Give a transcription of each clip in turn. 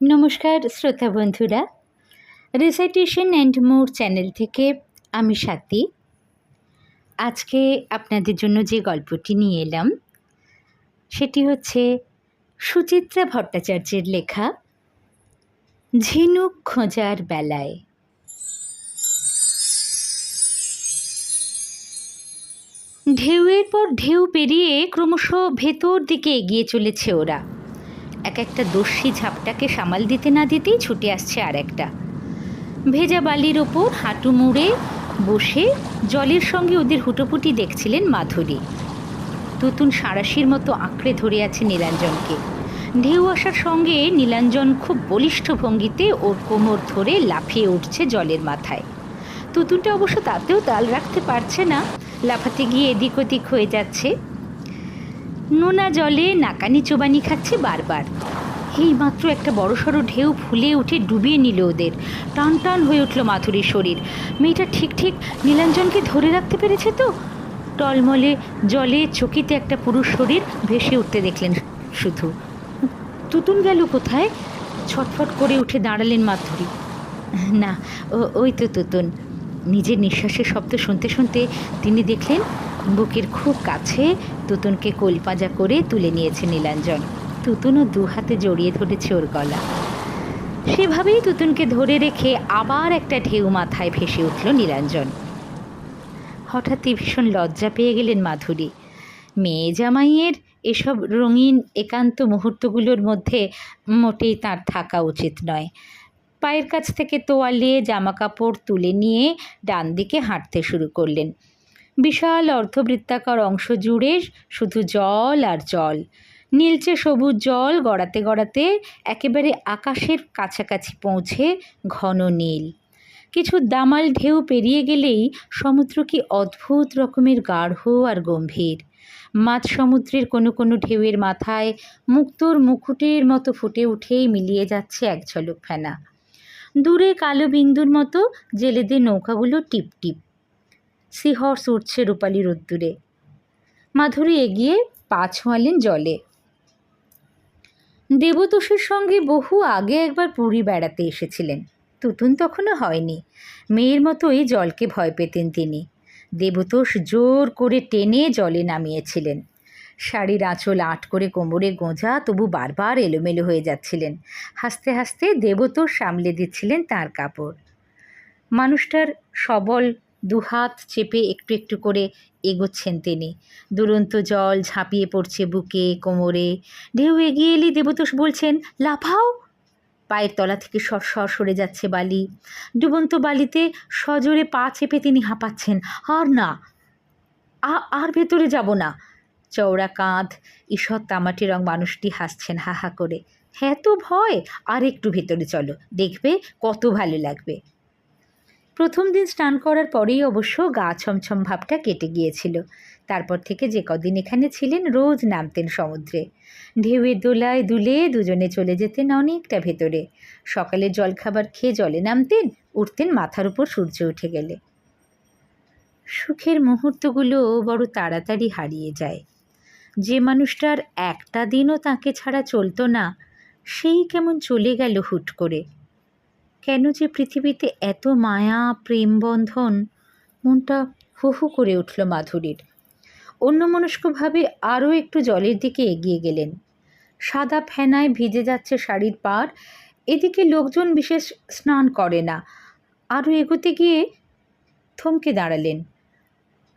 নমস্কার, শ্রোতা বন্ধুরা। রিসাইটেশন অ্যান্ড মোর চ্যানেল থেকে আমি স্বাতী আজকে আপনাদের জন্য যে গল্পটি নিয়ে এলাম, সেটি হচ্ছে সুচিত্রা ভট্টাচার্যের লেখা, ঝিনুক খোঁজার বেলায়। ঢেউয়ের পর ঢেউ পেরিয়ে ক্রমশ ভেতর দিকে এগিয়ে চলেছে ওরা। এক একটা দস্যি ঝাপটাকে সামাল দিতে না দিতেই ছুটে আসছে আর একটা ভেজা বালির ওপর হাঁটু মুড়ে বসে জলের সঙ্গে ওদের হুটোপুটি দেখছিলেন মাধুরী। তুতুন সাঁড়াশির মতো আঁকড়ে ধরে আছে নীলাঞ্জনকে। ঢেউ আসার সঙ্গে নীলাঞ্জন খুব বলিষ্ঠ ভঙ্গিতে ওর কোমর ধরে লাফিয়ে উঠছে জলের মাথায়। তুতুনটা অবশ্য তাতেও তাল রাখতে পারছে না, লাফাতে গিয়ে এদিক ওদিক হয়ে যাচ্ছে। নোনা জলে নাকানি চোবানি খাচ্ছে বারবার। এই মাত্র একটা বড়সড় ঢেউ ফুলে উঠে ডুবিয়ে নিল ওদের। টান টান হয়ে উঠল মাধুরীর শরীর। মেয়েটা ঠিক ঠিক নীলাঞ্জনকে ধরে রাখতে পেরেছে তো? টলমলে জলে চকিতে একটা পুরুষ শরীর ভেসে উঠতে দেখলেন শুধু। তুতুন গেল কোথায়? ছটফট করে উঠে দাঁড়ালেন মাধুরী। না ওই তো তুতুন। নিজের নিঃশ্বাসের শব্দ শুনতে শুনতে তিনি দেখলেন বুকের খুব কাছে তুতুনকে কোলপাজা করে তুলে নিয়েছে নীলাঞ্জন। তুতুনও দু হাতে জড়িয়ে ধরেছে ওর গলা। সেভাবেই তুতুনকে ধরে রেখে আবার একটা ঢেউ মাথায় ভেসে উঠল নীলাঞ্জন। হঠাৎই ভীষণ লজ্জা পেয়ে গেলেন মাধুরী। মেয়ে জামাইয়ের এসব রঙিন একান্ত মুহূর্তগুলোর মধ্যে মোটেই তার থাকা উচিত নয়। পায়ের কাছ থেকে তোয়ালে জামা কাপড় তুলে নিয়ে ডান দিকে হাঁটতে শুরু করলেন। বিশাল অর্ধবৃত্তাকার অংশ জুড়ে শুধু জল আর জল। নীলচে সবুজ জল গড়াতে গড়াতে একেবারে আকাশের কাছাকাছি পৌঁছে ঘন নীল। কিছু দামাল ঢেউ পেরিয়ে গেলেই সমুদ্র কি অদ্ভুত রকমের গাঢ় আর গম্ভীর। মাঝ সমুদ্রের কোনো কোনো ঢেউয়ের মাথায় মুক্তোর মুকুটের মতো ফুটে উঠেই মিলিয়ে যাচ্ছে এক ঝলক ফেনা। দূরে কালো বিন্দুর মতো জেলেদের নৌকাগুলো টিপ টিপ। সিহর্স উঠছে রূপালি রোদ্দুরে। মাধুরী এগিয়ে পা ছোঁয়ালেন জলে। দেবতোষের সঙ্গে বহু আগে একবার পুরী বেড়াতে এসেছিলেন। তুতুন তখনও হয়নি। মেয়ের মতোই জলকে ভয় পেতেন তিনি। দেবতোষ জোর করে টেনে জলে নামিয়েছিলেন। শাড়ির আঁচল আট করে কোমরে গোঁজা তবু বারবার এলোমেলো হয়ে যাচ্ছিলেন। হাসতে হাসতে দেবতোষ সামলে দিচ্ছিলেন তার কাপড়। মানুষটার সবল দুহাত চেপে একটু একটু করে এগোচ্ছেন তিনি। দুরন্ত জল ঝাঁপিয়ে পড়ছে বুকে, কোমরে। ঢেউ এগিয়ে এলে দেবতোষ বলছেন, লাফাও! পায়ের তলা থেকে সর সর সরে যাচ্ছে বালি। ডুবন্ত বালিতে সজোরে পা চেপে তিনি হাঁপাচ্ছেন, আর না আর ভেতরে যাব না। চওড়া কাঁধ, ঈষৎ তামাটি রং মানুষটি হাসছেন হা হা করে। হ্যাঁ তো ভয়, আর একটু ভেতরে চলো, দেখবে কত ভালো লাগবে। প্রথম দিন স্নান করার পরেই অবশ্য গা ছমছম ভাবটা কেটে গিয়েছিল। তারপর থেকে যে কদিন এখানে ছিলেন, রোজ নামতেন সমুদ্রে। ঢেউয়ের দোলায় দুলে দুজনে চলে যেতেন অনেকটা ভেতরে। সকালে জলখাবার খেয়ে জলে নামতেন, উঠতেন মাথার উপর সূর্য উঠে গেলে। সুখের মুহূর্তগুলো বড় তাড়াতাড়ি হারিয়ে যায়। যে মানুষটার একটা দিনও তাকে ছাড়া চলতো না, সেই কেমন চলে গেল হুট করে। কেন যে পৃথিবীতে এত মায়া, প্রেম, বন্ধন, মনটা হু হু করে উঠল মাধুরীর। অন্যমনস্কভাবে আরও একটু জলের দিকে এগিয়ে গেলেন। সাদা ফেনায় ভিজে যাচ্ছে শাড়ির পাড়, এদিকে লোকজন বিশেষ স্নান করে না। আরও এগোতে গিয়ে থমকে দাঁড়ালেন।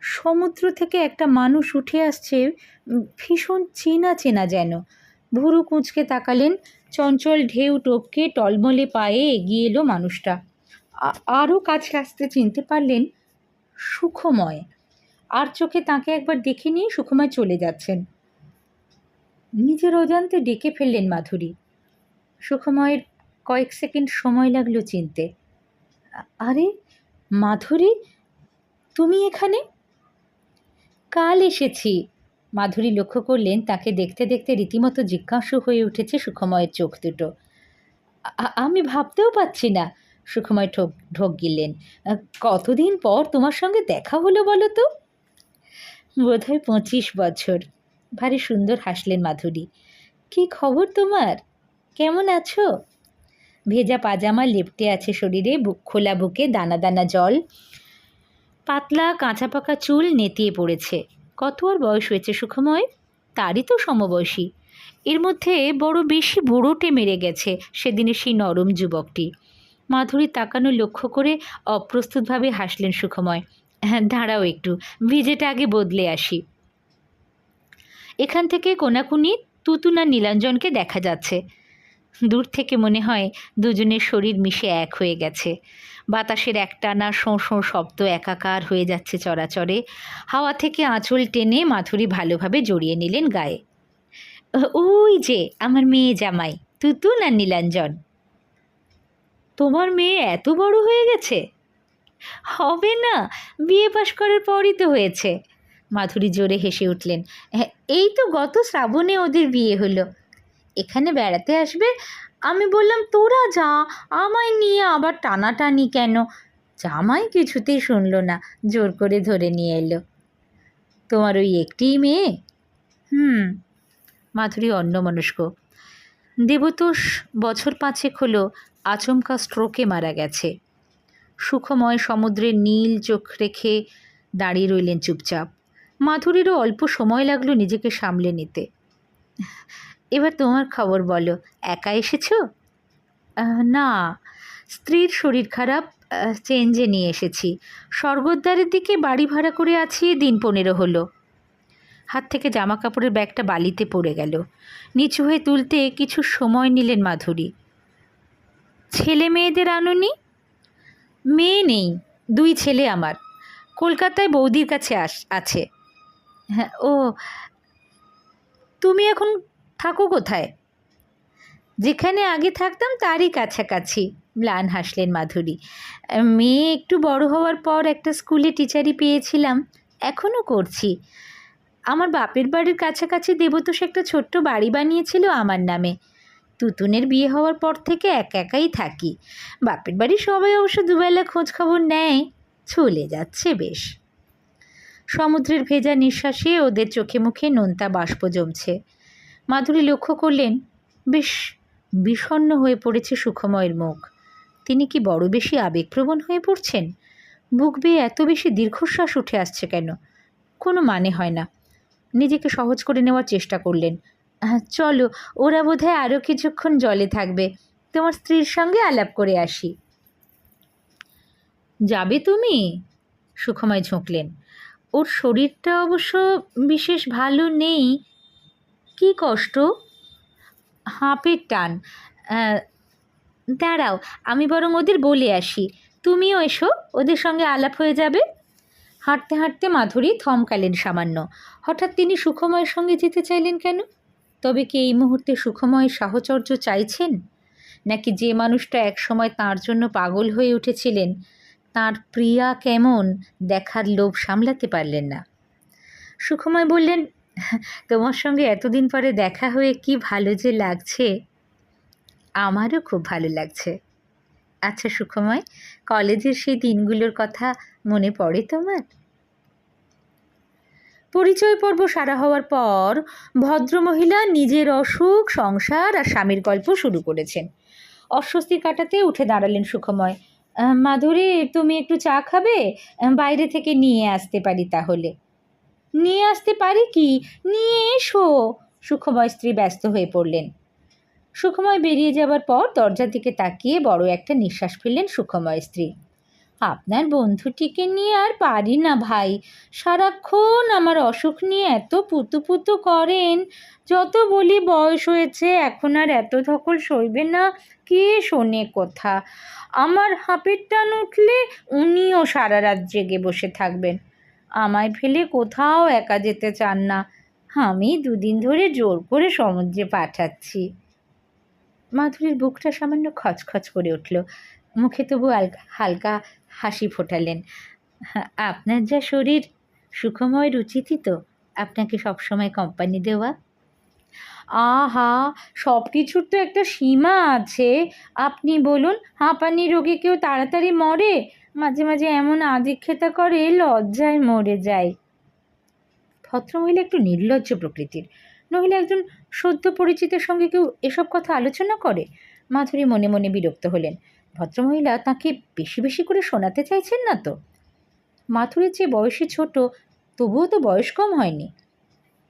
সমুদ্র থেকে একটা মানুষ উঠে আসছে ভীষণ চেনা চেনা যেন। ভুরু কুঁচকে তাকালেন, চঞ্চল ঢেউ টপকে টলমলে পায়ে এগিয়ে এলো মানুষটা। আরও কাছে আসতে চিনতে পারলেন সুখময়। আর চোখে তাকে একবার দেখে নিয়ে সুখময় চলে যাচ্ছেন। নিজের অজান্তে ডেকে ফেললেন মাধুরী। সুখময়ের কয়েক সেকেন্ড সময় লাগল চিনতে। আরে, মাধুরী, তুমি এখানে? কাল এসেছি। মাধুরী লক্ষ্য করলেন তাকে দেখতে দেখতে রীতিমতো জিজ্ঞাসু হয়ে উঠেছে সুখময়ের চোখ দুটো। আমি ভাবতেও পাচ্ছি না সুখময় ঠোক ঢোক গিললেন। আ, কতদিন পর তোমার সঙ্গে দেখা হলো বলো তো? বোধহয় পঁচিশ বছর। ভারী সুন্দর হাসলেন মাধুরী। কি খবর তোমার? কেমন আছো? ভেজা পাজামা লেপটে আছে শরীরে বুক খোলা বুকে দানা দানা জল। পাতলা কাঁচা পাকা চুল নেতিয়ে পড়েছে। কত আর বয়স হয়েছে সুখময়? তারই তো সমবয়সী। এর মধ্যে বড় বেশি বুড়োটে মেরে গেছে সেদিনের সেই নরম যুবকটি। মাধুরী তাকানো লক্ষ্য করে অপ্রস্তুতভাবে হাসলেন সুখময়। হ্যাঁ দাঁড়াও একটু, ভিজেটা আগে বদলে আসি। এখান থেকে কোনাকুনি তুতুন নীলাঞ্জনকে দেখা যাচ্ছে। দূর থেকে মনে হয় দুজনের শরীর মিশে এক হয়ে গেছে। বাতাসের একটানা শোঁ শোঁ শব্দ একাকার হয়ে যাচ্ছে চরাচরে। হাওয়া থেকে আঁচল টেনে মাধুরী ভালোভাবে জড়িয়ে নিলেন গায়ে। ওই যে আমার মেয়ে জামাই তুতুন আর নীলাঞ্জন? তোমার মেয়ে এত বড় হয়ে গেছে? হবে না বিয়ে পাশ করার পরই তো হয়েছে। মাধুরী জোরে হেসে উঠলেন "হ্যাঁ, এই তো গত শ্রাবণে ওদের বিয়ে হলো। এখানে বেড়াতে আসবে? আমি বললাম, তোরা যা, আমায় নিয়ে আবার টানাটানি কেন? জামাই কিছুতেই শুনলো না, জোর করে ধরে নিয়ে এলো। তোমার ওই একটিই মেয়ে? হুম, মাধুরী অন্যমনস্ক। দেবতোষ বছর পাঁচেক হলো আচমকা স্ট্রোকে মারা গেছে। সুখময় সমুদ্রের নীল চোখ রেখে দাঁড়িয়ে রইলেন চুপচাপ। মাধুরীরও অল্প সময় লাগল নিজেকে সামলে নিতে। এবার তোমার খবর বলো, একা এসেছ? না, স্ত্রীর শরীর খারাপ চেঞ্জে নিয়ে এসেছি। স্বর্গদ্বারের দিকে বাড়ি ভাড়া করে আছি, দিন পনেরো হলো। হাত থেকে জামা কাপড়ের ব্যাগটা বালিতে পড়ে গেল। নিচু হয়ে তুলতে কিছু সময় নিলেন মাধুরী। ছেলে মেয়েদের আনুনি? মেয়ে নেই, দুই ছেলে আমার। কলকাতায় বৌদির কাছে আস, আছে। হ্যাঁ ও, তুমি এখন থাকো কোথায়? যেখানে আগে থাকতাম তারই কাছাকাছি। ম্লান হাসলেন মাধুরী। মেয়ে একটু বড় হওয়ার পর একটা স্কুলে টিচারই পেয়েছিলাম। এখনও করছি। আমার বাপের বাড়ির কাছাকাছি দেবতোষ একটা ছোট্ট বাড়ি বানিয়েছিল আমার নামে। তুতুনের বিয়ে হওয়ার পর থেকে একা একাই থাকি। বাপের বাড়ি সবাই অবশ্য দুবেলা খোঁজ খবর নেয়। চলে যাচ্ছে বেশ। সমুদ্রের ভেজা নিঃশ্বাসে ওদের চোখে মুখে নোনতা বাষ্প জমছে। মাধুরী লক্ষ্য করলেন, বেশ বিষণ্ণ হয়ে পড়েছে সুখময়ের মুখ। তিনি কি বড় বেশি আবেগপ্রবণ হয়ে পড়ছেন? বুক বেয়ে এত বেশি দীর্ঘশ্বাস উঠে আসছে কেন? কোনো মানে হয় না। নিজেকে সহজ করে নেওয়ার চেষ্টা করলেন চলো, ওরা বোধহয় আরও কিছুক্ষণ জলে থাকবে। তোমার স্ত্রীর সঙ্গে আলাপ করে আসি। যাবে তুমি? সুখময় ঝুঁকলেন, ওর শরীরটা অবশ্য বিশেষ ভালো নেই। কি কষ্ট? হাঁপের টান। দাঁড়াও, আমি বরং ওদের বলে আসি। তুমিও এসো, ওদের সঙ্গে আলাপ হয়ে যাবে। হাঁটতে হাঁটতে মাধুরী থমকালেন সামান্য। হঠাৎ তিনি সুখময়ের সঙ্গে যেতে চাইলেন কেন? তবে কি এই মুহূর্তে সুখময় সাহচর্য চাইছেন? নাকি যে মানুষটা একসময় তার জন্য পাগল হয়ে উঠেছিলেন, তার প্রিয়া কেমন দেখার লোভ সামলাতে পারলেন না? সুখময় বললেন তোমার সঙ্গে এতদিন পরে দেখা হয়ে কি ভালো যে লাগছে? আমারও খুব ভালো লাগছে। আচ্ছা সুখময়, কলেজের সেই দিনগুলোর কথা মনে পড়ে তোমার? পরিচয় পর্ব সারা হওয়ার পর ভদ্রমহিলা নিজের অসুখ, সংসার আর স্বামীর গল্প শুরু করেছেন। অস্বস্তি কাটাতে উঠে দাঁড়ালেন সুখময়। মাধুরী, তুমি একটু চা খাবে? বাইরে থেকে নিয়ে আসতে পারি তাহলে। নিয়ে আসতে পারি কি? নিয়ে এসো। সুখময় স্ত্রী ব্যস্ত হয়ে পড়লেন। সুখময় বেরিয়ে যাবার পর দরজার দিকে তাকিয়ে বড় একটা নিঃশ্বাস ফেললেন সুখময় স্ত্রী। আপনার বন্ধুটিকে নিয়ে আর পারি না ভাই। সারাক্ষণ আমার অসুখ নিয়ে এত পুতু পুতু করেন। যত বলি বয়স হয়েছে, এখন আর এত ধকল সইবে না, কে শোনে কথা। আমার হাঁপের টান উঠলে উনিও সারা রাত জেগে বসে থাকবেন। আমায় ফেলে কোথাও একা যেতে চান না। আমি দুদিন ধরে জোর করে সমুদ্রে পাঠাচ্ছি। মাধুরীর বুকটা সামান্য খচখচ করে উঠল। মুখে তবু হালকা হাসি ফোটালেন। "হ্যাঁ, আপনার যা শরীর সুখময় রুচিতি তো আপনাকে সবসময় কোম্পানি দেওয়া। আহা সব কিছুর তো একটা সীমা আছে। আপনি বলুন হাঁপানি রোগে কেউ তাড়াতাড়ি মরে? মাঝে মাঝে এমন আদিক্ষেতা করে, লজ্জায় মরে যায়। ভদ্রমহিলা একটু নির্লজ্জ প্রকৃতির। নইলে একজন সদ্য পরিচিতের সঙ্গে কেউ এসব কথা আলোচনা করে? মাধুরী মনে মনে বিরক্ত হলেন। ভদ্রমহিলা তাকে বেশি বেশি করে শোনাতে চাইছেন না তো? মাথুরের যে বয়সে ছোট, তবুও তো বয়স কম হয়নি।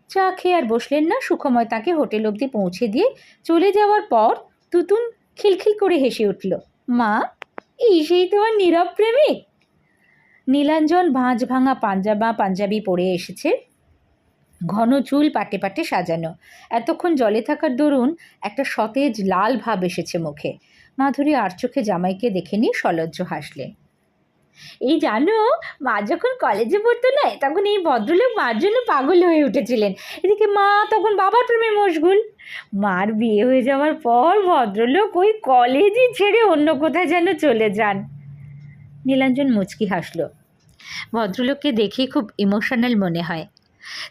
চা খেয়ে আর বসলেন না, সুখময় তাকে হোটেল অবধি পৌঁছে দিয়ে চলে যাওয়ার পর তুতুন খিলখিল করে হেসে উঠল, মা এই সেই তোমার নীরব প্রেমিক। নীলাঞ্জন ভাঁজ ভাঙা পাঞ্জাবা পাঞ্জাবি পরে এসেছে। ঘন চুল পাটে পাটে সাজানো। এতক্ষণ জলে থাকার দরুন একটা সতেজ লাল ভাব এসেছে মুখে। মাধুরী আর চোখে জামাইকে দেখে নিয়ে সলজ্জ হাসলেন এই জানো, মা যখন কলেজে পড়তো না, তখন এই ভদ্রলোক মার জন্য পাগল হয়ে উঠেছিলেন। এদিকে মা তখন বাবার প্রেমে মশগুল। মার বিয়ে হয়ে যাওয়ার পর ভদ্রলোক ওই কলেজই ছেড়ে অন্য কোথায় যেন চলে যান। নীলাঞ্জন মুচকি হাসলো। ভদ্রলোককে দেখে খুব ইমোশনাল মনে হয়।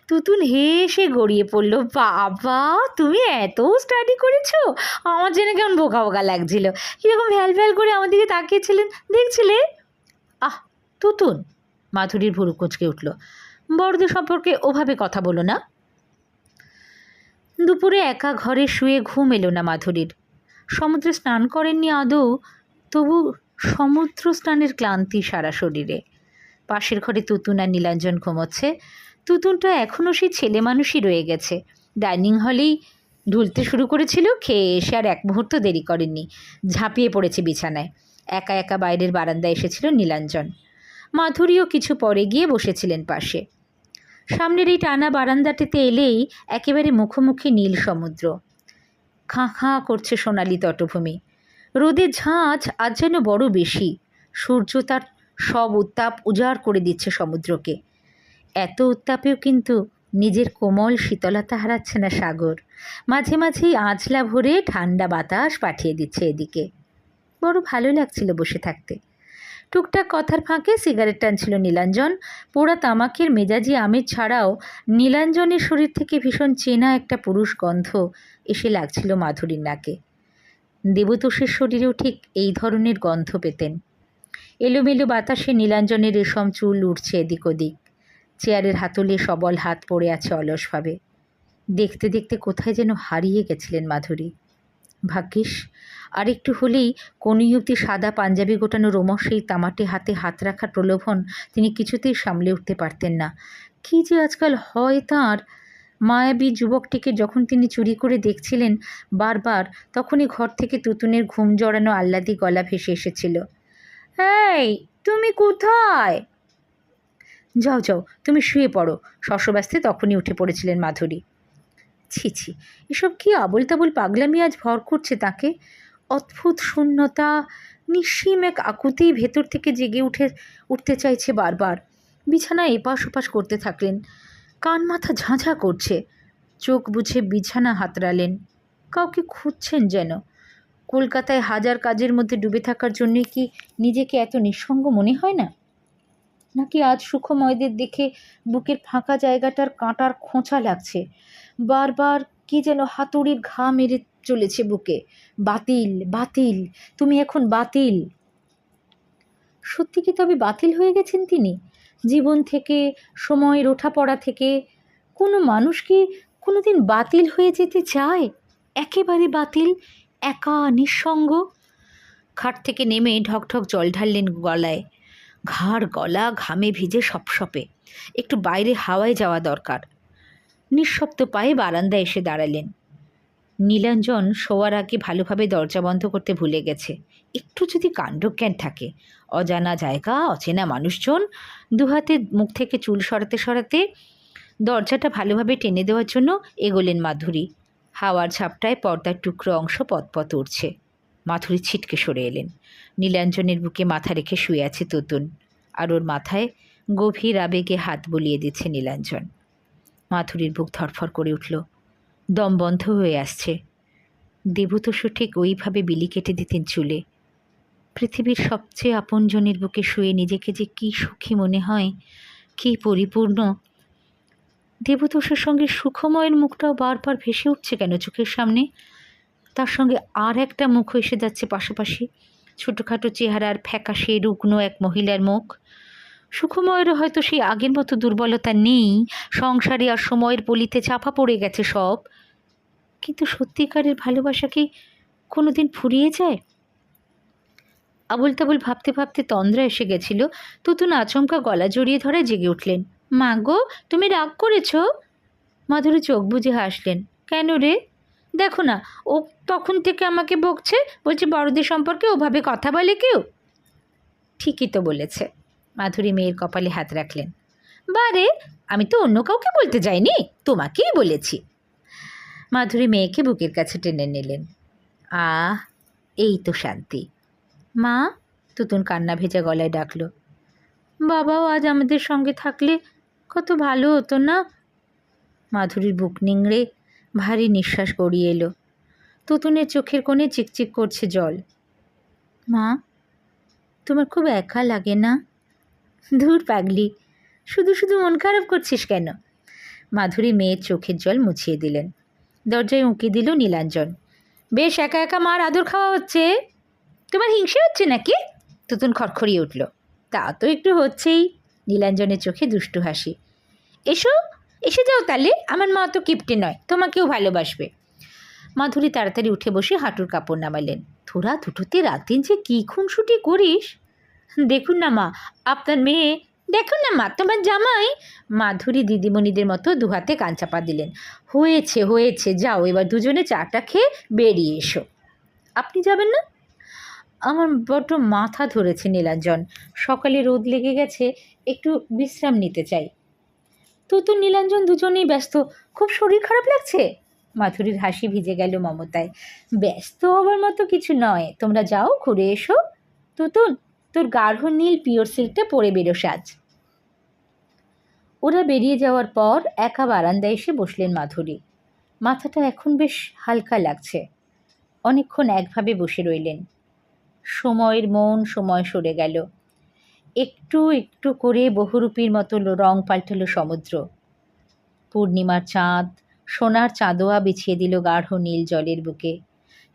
তুতুন হেসে গড়িয়ে পড়ল, বাবা, তুমি এত স্টাডি করেছ? আমার জন্য কেমন বোকা বোকা লাগছিল। কীরকম ভ্যাল ভ্যাল করে আমার দিকে তাকিয়েছিলেন? দেখছিলে? আহ, তুতুন। মাধুরীর ভুরু কুচকে উঠল। বড়দের সম্পর্কে ওভাবে কথা বলো না। দুপুরে একা ঘরে শুয়ে ঘুম এলো না মাধুরীর। সমুদ্রে স্নান করেননি আদৌ, তবু সমুদ্র স্নানের ক্লান্তি সারা শরীরে। পাশের ঘরে তুতুন আর নীলাঞ্জন ঘুমোচ্ছে। তুতুনটা এখনও সেই ছেলে মানুষই রয়ে গেছে। ডাইনিং হলেই ঢুলতে শুরু করেছিল, খেয়ে এসে আর এক মুহূর্ত দেরি করেননি। ঝাঁপিয়ে পড়েছে বিছানায়। একা একা বাইরের বারান্দায় এসেছিল নীলাঞ্জন। মাধুরীও কিছু পরে গিয়ে বসেছিলেন পাশে। সামনের এই টানা বারান্দাটিতে এলেই একেবারে মুখোমুখি নীল সমুদ্র। খাঁ খাঁ করছে সোনালি তটভূমি। রোদের ঝাঁঝ আজ যেন বড় বেশি। সূর্য তার সব উত্তাপ উজাড় করে দিচ্ছে সমুদ্রকে। এত উত্তাপেও কিন্তু নিজের কোমল শীতলতা হারাচ্ছে না সাগর। মাঝে মাঝেই আঁচলা ভরে ঠান্ডা বাতাস পাঠিয়ে দিচ্ছে এদিকে। বড় ভালো লাগছিল বসে থাকতে। টুকটাক কথার ফাঁকে সিগারেট টানছিল নীলাঞ্জন। পোড়া তামাকের মেজাজি আমের ছাড়াও নীলাঞ্জনের শরীর থেকে ভীষণ চেনা একটা পুরুষ গন্ধ এসে লাগছিল মাধুরীর নাকে। দেবতোষের শরীরেও ঠিক এই ধরনের গন্ধ পেতেন। এলোমেলো বাতাসে নীলাঞ্জনের রেশম চুল উঠছে এদিক ওদিক। চেয়ারের হাতলে সবল হাত পড়ে আছে অলসভাবে। দেখতে দেখতে কোথায় যেন হারিয়ে গেছিলেন মাধুরী। ভাগ্যিস। আরেকটু হলেই কোনই অব্দি সাদা পাঞ্জাবি গোটানো রোমস সেই তামাটে হাতে হাত রাখার প্রলোভন তিনি কিছুতেই সামলে উঠতে পারতেন না। কী যে আজকাল হয় তাঁর। মায়াবী যুবকটিকে যখন তিনি চুরি করে দেখছিলেন বারবার, তখনই ঘর থেকে তুতুনের ঘুম জড়ানো আহ্লাদি গলা ভেসে এসেছিল। এই, তুমি কোথায়? যাও যাও, তুমি শুয়ে পড়ো। শশব্যস্তে তখনই উঠে পড়েছিলেন মাধুরী। ছি ছি। এসব কি আবল তাবল পাগলামি আজ ভর করছে তাকে? অদ্ভুত শূন্যতা, নিঃসীম এক আকুতি ভেতর থেকে জেগে উঠে, উঠতে চাইছে বারবার। বিছানায় এপাশ ওপাশ করতে থাকলেন। কান মাথা ঝাঁঝা করছে। চোখ বুঝে বিছানা হাতড়ালেন। কাউকে খুঁজছেন যেন? কলকাতায় হাজার কাজের মধ্যে ডুবে থাকার জন্যই কি নিজেকে এত নিঃসঙ্গ মনে হয় না? নাকি আজ সুখময়দের দেখে বুকের ফাঁকা জায়গাটার কাঁটার খোঁচা লাগছে? বারবার কি যেন হাতুড়ির ঘা মেরে চলেছে বুকে। বাতিল বাতিল, তুমি এখন বাতিল। সত্যি কি তবে বাতিল হয়ে গেছেন তিনি? জীবন থেকে, সময়ের ওঠা পড়া থেকে কোনো মানুষ কি কোনো দিন বাতিল হয়ে যেতে চায়? একেবারে বাতিল, একা, নিঃসঙ্গ? খাট থেকে নেমে ঢকঢক জল ঢাললেন গলায়। ঘাড় গলা ঘামে ভিজে সপসপে। একটু বাইরে হাওয়ায় যাওয়া দরকার। নিঃশব্দ পায়ে বারান্দায় এসে দাঁড়ালেন। নীলাঞ্জন শোয়ার আগে ভালোভাবে দরজা বন্ধ করতে ভুলে গেছে। একটু যদি কাণ্ডজ্ঞান থাকে। অজানা জায়গা, অচেনা মানুষজন, দুহাতে মুখ থেকে চুল সরাতে সরাতে দরজাটা ভালোভাবে টেনে দেওয়ার জন্য এগোলেন মাধুরী। হাওয়ার ঝাপটায় পর্দার টুকরো অংশ পথপথ উঠছে মাধুরী ছিটকে সরে এলেন। নীলাঞ্জনের বুকে মাথা রেখে শুয়ে আছে তুতুন। আর ওর মাথায় গভীর আবেগে হাত বুলিয়ে দিচ্ছে নীলাঞ্জন। মাধুরীর বুক ধরফর করে উঠল। দম বন্ধ হয়ে আসছে। দেবতোষ ঠিক ওইভাবে বিলি কেটে দিতেন চুলে। পৃথিবীর সবচেয়ে আপনজনের বুকে শুয়ে নিজেকে যে কী সুখী মনে হয়, কী পরিপূর্ণ। দেবতোষের সঙ্গে সুখময়ের মুখটাও বারবার ভেসে উঠছে কেন চোখের সামনে? তার সঙ্গে আর একটা মুখ এসে যাচ্ছে পাশাপাশি। ছোটোখাটো চেহারার ফ্যাকাশে রুগ্ন এক মহিলার মুখ। সুখময়েরও হয়তো সেই আগের মতো দুর্বলতা নেই, সংসারে আর সময়ের পলিতে চাপা পড়ে গেছে সব। কিন্তু সত্যিকারের ভালোবাসা কি কোনো দিন ফুরিয়ে যায়? আবুল তাবুল ভাবতে ভাবতে তন্দ্রা এসে গেছিল। তুতুন আচমকা গলা জড়িয়ে ধরে জেগে উঠলেন, মা গো, তুমি রাগ করেছ? মাধুরী চোখ বুজে হাসলেন, কেন রে? দেখো না, ও তখন থেকে আমাকে বকছে, বলছে বড়দের সম্পর্কে ওভাবে কথা বলে কেউ? ঠিকই তো বলেছে। মাধুরী মেয়ের কপালে হাত রাখলেন। বারে, আমি তো অন্য কাউকে বলতে যাইনি, তোমাকেই বলেছি। মাধুরী মেয়েকে বুকের কাছে টেনে নিলেন। আহ, এই তো শান্তি। মা, তুতুন কান্না ভেজা গলায় ডাকল। বাবাও আজ আমাদের সঙ্গে থাকলে কত ভালো হতো না? মাধুরীর বুক নিংড়ে ভারী নিঃশ্বাস গড়িয়ে এলো। তুতুনের চোখের কোণে চিকচিক করছে জল। মা, তোমার খুব একা লাগে না? ধুর পাগলি, শুধু শুধু মন খারাপ করছিস কেন? মাধুরী মেয়ের চোখের জল মুছিয়ে দিলেন। দরজায় উঁকি দিল নীলাঞ্জন। বেশ, একা একা মার আদর খাওয়া হচ্ছে? তোমার হিংসা হচ্ছে নাকি? তুতুন খড়খড়িয়ে উঠল। তা তো একটু হচ্ছেই, নীলাঞ্জনের চোখে দুষ্টু হাসি। এসো, এসে যাও তাহলে, আমার মা তো কিপটে নয়, তোমাকেও ভালোবাসবে। মাধুরী তাড়াতাড়ি উঠে বসে হাঁটুর কাপড় নামালেন। দুটোতে রাতে যে কী খুনসুটি করিস? দেখুন না মা, আপনার মেয়ে, দেখুন না মা, তোমার জামাই। মাধুরী দিদিমণিদের মতো দুহাতে কান চাপা দিলেন। হয়েছে হয়েছে, যাও, এবার দুজনে চাটা খেয়ে বেরিয়ে এসো। আপনি যাবেন না? আমার বড্ড মাথা ধরেছে নীলাঞ্জন। সকালে রোদ লেগে গেছে, একটু বিশ্রাম নিতে চাই। তুতু নীলাঞ্জন দুজনেই ব্যস্ত, খুব শরীর খারাপ লাগছে? মাধুরীর হাসি ভিজে গেল মমতায়। ব্যস্ত হবার মতো কিছু নয়, তোমরা যাও, ঘুরে এসো। তুতুন তোর গাঢ় নীল পিওর সিল্কটা পরে বেরো সাজ। ওরা বেরিয়ে যাওয়ার পর একা বারান্দায় এসে বসলেন মাধুরী। মাথাটা এখন বেশ হালকা লাগছে। অনেকক্ষণ একভাবে বসে রইলেন। সময়ের মন সময় সরে গেল। একটু একটু করে বহুরূপীর মতো রং পাল্টালো সমুদ্র। পূর্ণিমার চাঁদ, সোনার চাঁদোয়া বিছিয়ে দিল গাঢ় নীল জলের বুকে।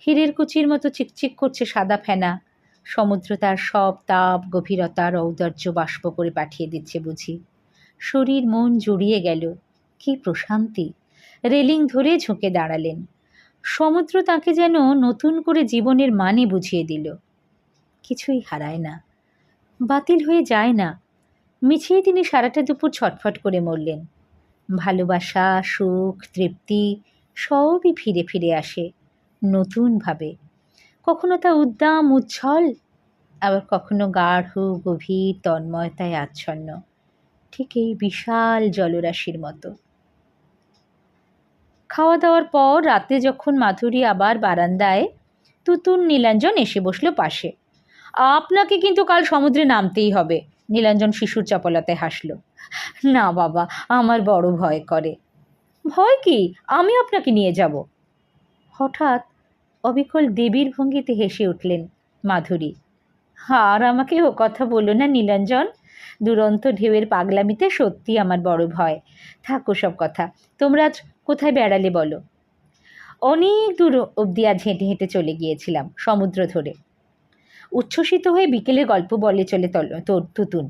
হীরের কুচির মতো চিকচিক করছে সাদা ফেনা। সমুদ্র তার সব তাপ, গভীরতার ঔদার্য বাষ্প করে পাঠিয়ে দিচ্ছে বুঝি। শরীর মন জুড়িয়ে গেল। কি প্রশান্তি। রেলিং ধরে ঝুঁকে দাঁড়ালেন। সমুদ্র তাকে যেন নতুন করে জীবনের মানে বুঝিয়ে দিল। কিছুই হারায় না। বাতিল হয়ে যায় না। মিছিয়ে তিনি সারাটা দুপুর ছটফট করে মরলেন। ভালোবাসা, সুখ, তৃপ্তি সবই ফিরে ফিরে আসে। নতুনভাবে। কখনো তা উদ্দাম, উচ্ছল, আবার কখনো গাঢ়, গভীর, তন্ময়তায় আচ্ছন্ন। ঠিক এই বিশাল জলরাশির মতো। খাওয়া দাওয়ার পর রাতে যখন মাধুরী আবার বারান্দায়, তুতুন নীলাঞ্জন এসে বসল পাশে। আপনাকে কিন্তু কাল সমুদ্রে নামতেই হবে, নীলাঞ্জন শিশুর চপলতায় হাসল। না বাবা, আমার বড় ভয় করে। ভয় কি? আমি আপনাকে নিয়ে যাব। হঠাৎ অবিকল দেবীর ভঙ্গিতে হেসে উঠলেন মাধুরী। আর আমাকে ও কথা বলো না নীলাঞ্জন। দুরন্ত ঢেউয়ের পাগলামিতে সত্যি আমার বড় ভয়। থাকো সব কথা, তোমরা আজ কোথায় বেড়ালে বলো? অনেক দূর অবধি আজ হেঁটে হেঁটে চলে গিয়েছিলাম সমুদ্র ধরে। উচ্ছ্বসিত হয়ে বিকেলে গল্প বলে চলে তুতুন।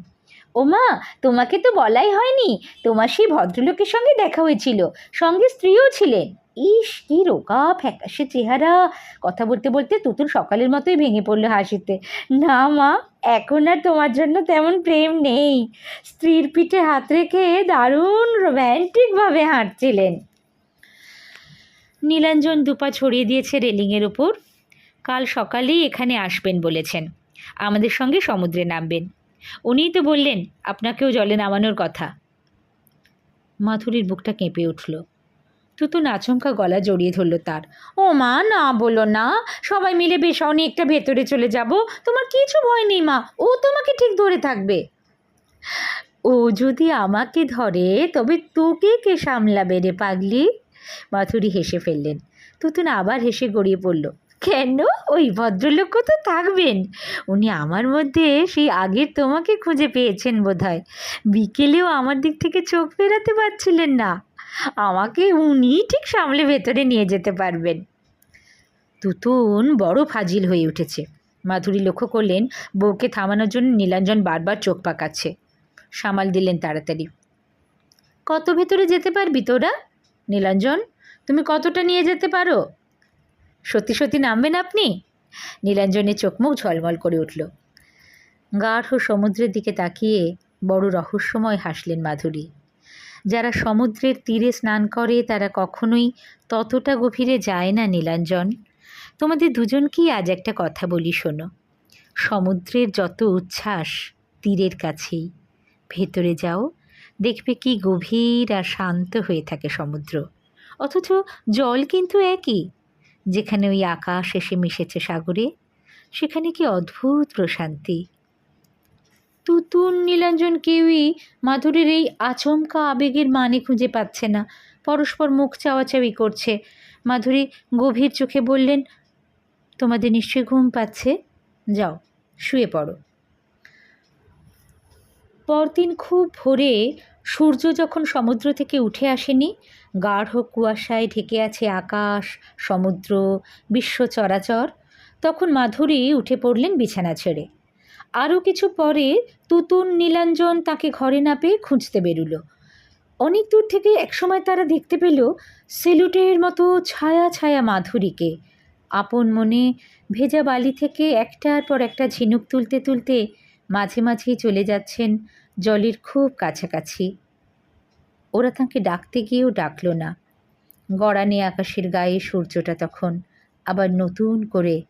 ওমা, তোমাকে তো বলাই হয়নি, তোমার সেই ভদ্রলোকের সঙ্গে দেখা হয়েছিল, সঙ্গে স্ত্রীও ছিলেন। ইস কি রোগা, ফ্যাকাশে চেহারা। কথা বলতে বলতে তুতুন সকালের মতোই ভেঙে পড়ল হাসিতে। না মা, এখন আর তোমার জন্য তেমন প্রেম নেই। স্ত্রীর পিঠে হাত রেখে দারুণ রোম্যান্টিকভাবে হাঁটছিলেন। নীলাঞ্জন দুপা ছড়িয়ে দিয়েছে রেলিংয়ের ওপর কাল সকালেই এখানে আসবেন বলেছেন। আমাদের সঙ্গে সমুদ্রে নামবেন। উনিই তো বললেন, আপনাকেও জলে নামানোর কথা। মাধুরীর বুকটা কেঁপে উঠল। তুতুন আচমকা গলা জড়িয়ে ধরল তার। ও মা, না বলো না। সবাই মিলে বেশ অনেকটা ভেতরে চলে যাব। তোমার কিছু ভয় নেই মা। ও তোমাকে ঠিক ধরে থাকবে। ও যদি আমাকে ধরে, তবে তোকে কে সামলাবে রে পাগলি? মাথুরি হেসে ফেললেন। তুতুন আবার হেসে গড়িয়ে পড়ল। কেন? ওই ভদ্রলোকও তো থাকবেন? উনি আমার মধ্যে সেই আগের তোমাকে খুঁজে পেয়েছেন বোধহয়। বিকেলেও আমার দিক থেকে চোখ ফেরাতে পারছিলেন না। আমাকে উনি ঠিক সামলে ভেতরে নিয়ে যেতে পারবেন। তুতুন বড় ফাজিল হয়ে উঠেছে। মাধুরী লক্ষ্য করলেন, বউকে থামানোর জন্য নীলাঞ্জন বারবার চোখ পাকাচ্ছে। সামাল দিলেন তাড়াতাড়ি। কত ভেতরে যেতে পারবি তোরা? নীলাঞ্জন, তুমি কতটা নিয়ে যেতে পারো? সত্যি সত্যি নামবেন আপনি? নীলাঞ্জনের চোখ মুখ ঝলমল করে উঠল। গাঢ় সমুদ্রের দিকে তাকিয়ে বড় রহস্যময় হাসলেন মাধুরী। যারা সমুদ্রের তীরে স্নান করে, তারা কখনোই ততটা গভীরে যায় না, নীলাঞ্জন। তোমাদের দুজনকেই আজ একটা কথা বলি, শোনো। সমুদ্রের যত উচ্ছ্বাস তীরের কাছেই। ভেতরে যাও, দেখবে কি গভীর আর শান্ত হয়ে থাকে সমুদ্র। অথচ জল কিন্তু একই। যেখানে ওই আকাশ এসে মিশেছে সাগরে, সেখানে কি অদ্ভুত প্রশান্তি। তুতুন নীলাঞ্জন কেউই মাধুরীর এই আচমকা আবেগের মানে খুঁজে পাচ্ছে না। পরস্পর মুখ চাওয়াচাওয়ি করছে। মাধুরী গভীর চোখে বললেন, তোমাদের নিশ্চয়ই ঘুম পাচ্ছে? যাও, শুয়ে পড়ো। পরদিন খুব ভোরে সূর্য যখন সমুদ্র থেকে উঠে আসেনি, গাঢ় কুয়াশায় ঢেকে আছে আকাশ, সমুদ্র, বিশ্ব চরাচর, তখন মাধুরী উঠে পড়লেন বিছানা ছেড়ে। আরও কিছু পরে তুতুন নীলাঞ্জন তাকে ঘরে না পেয়ে খুঁজতে বেরুলো। অনেক দূর থেকে একসময় তারা দেখতে পেল সেলুটের মতো ছায়া ছায়া মাধুরীকে। আপন মনে ভেজা বালি থেকে একটার পর একটা ঝিনুক তুলতে তুলতে মাঝে মাঝেই চলে যাচ্ছেন জলের খুব কাছাকাছি। ওরা তাকে ডাকতে গিয়েও ডাকলো না। গড়ানে আকাশের গায়ে সূর্যটা তখন আবার নতুন করে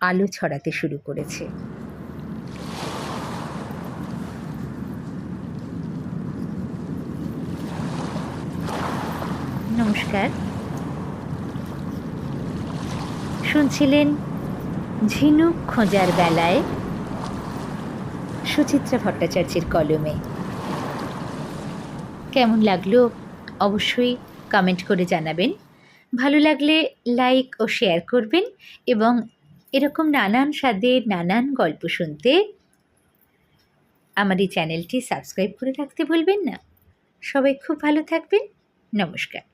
আলো ছড়াতে শুরু করেছে। নমস্কার। শুনছিলেন ঝিনুক খোঁজার বেলায় সুচিত্রা ভট্টাচার্যের কলমে। কেমন লাগল অবশ্যই কমেন্ট করে জানাবেন। ভালো লাগলে লাইক ও শেয়ার করবেন এবং এরকম নানান স্বাদের নানান গল্প শুনতে আমার এই চ্যানেলটি সাবস্ক্রাইব করে রাখতে ভুলবেন না। সবাই খুব ভালো থাকবেন। নমস্কার।